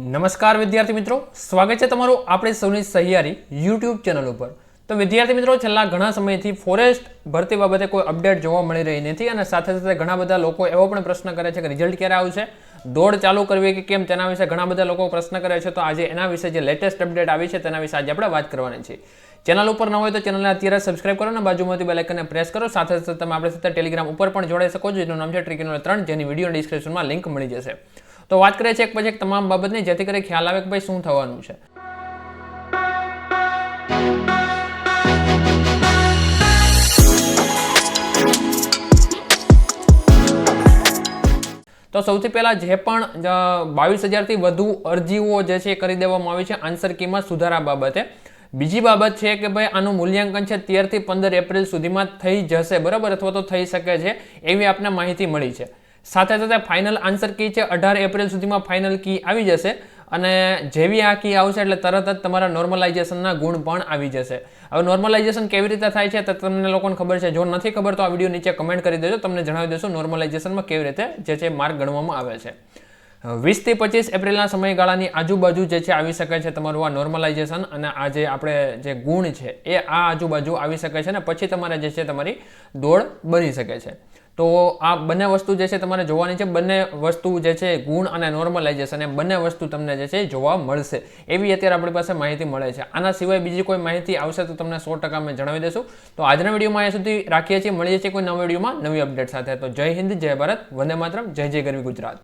નમસ્કાર વિદ્યાર્થી મિત્રો. સ્વાગત છે તમારું આપણે સૌની સહિયારી યુટ્યુબ ચેનલ ઉપર. તો વિદ્યાર્થી મિત્રો, છેલ્લા ઘણા સમયથી ફોરેસ્ટ ભરતી બાબતે કોઈ અપડેટ જોવા મળી રહી નથી અને સાથે સાથે ઘણા બધા લોકો એવો પણ પ્રશ્ન કરે છે કે રિઝલ્ટ ક્યારે આવશે? દોડ ચાલુ કરવી કે કેમ તેના વિશે ઘણા બધા લોકો પ્રશ્ન કરે છે. તો આજે એના વિશે જે લેટેસ્ટ અપડેટ આવી છે તેના વિશે આજે આપણે વાત કરવાની છે. ચેનલ ઉપર ન હોય તો ચેનલને અત્યારે સબસ્ક્રાઇબ કરો અને બાજુમાંથી બેલ આઇકનને પ્રેસ કરો. સાથે સાથે તમે આપણે સાથે ટેલિગ્રામ ઉપર પણ જોડાઈ શકો છો, જેનું નામ છે ટ્રિકિનોલ ત્રણ, જેની વીડિયો ડિસ્ક્રિપ્શનમાં લિંક મળી જશે. તો વાત કરીએ છીએ એક પછી એક તમામ બાબતની, જેથી કરી ખ્યાલ આવે કે ભાઈ શું થવાનું છે. તો સૌથી પહેલાં જે પણ બાવીસ હજારથી વધુ અરજીઓ જે છે કરી દેવામાં આવી છે. આન્સર કીમાં સુધારા બાબતે. બીજી બાબત છે કે ભાઈ આનું મૂલ્યાંકન છે તેરથી પંદર એપ્રિલ સુધીમાં થઈ જશે, બરાબર? અથવા તો થઈ શકે છે, એવી આપને માહિતી મળી છે. સાથે સાથે ફાઇનલ આન્સર કી છે, અઢાર એપ્રિલ સુધીમાં ફાઇનલ કી આવી જશે અને જેવી આ કી આવશે એટલે તરત જ તમારા નોર્મલાઇઝેશનના ગુણ પણ આવી જશે. હવે નોર્મલાઇઝેશન કેવી રીતે થાય છે, તો તમને લોકોને ખબર છે, જો નથી ખબર તો આ વીડિયો નીચે કમેન્ટ કરી દેજો, તમને જણાવી દેશો નોર્મલાઇઝેશનમાં કેવી રીતે જે છે માર્ક ગણવામાં આવે છે. વીસથી પચીસ એપ્રિલના સમયગાળાની આજુબાજુ જે છે આવી શકે છે તમારું આ નોર્મલાઇઝેશન અને આ જે આપણે જે ગુણ છે એ આ આજુબાજુ આવી શકે છે ને પછી તમારે જે છે તમારી દોડ બની શકે છે. તો આ બંને વસ્તુ જે છે તમારે જોવાની છે, બંને વસ્તુ જે છે ગુણ અને નોર્મલાઇઝેશન એ બંને વસ્તુ તમને જે છે જોવા મળશે. એવી અત્યારે આપણી પાસે માહિતી મળે છે. આના સિવાય બીજી કોઈ માહિતી આવશે તો તમને સો ટકા અમે જણાવી દઈશું. તો આજના વિડીયોમાં અહીંયા સુધી રાખીએ છીએ. મળીએ છીએ કોઈ નવા વિડીયોમાં નવી અપડેટ સાથે. તો જય હિન્દ, જય ભારત. વંદે માતરમ. જય જય ગરવી ગુજરાત.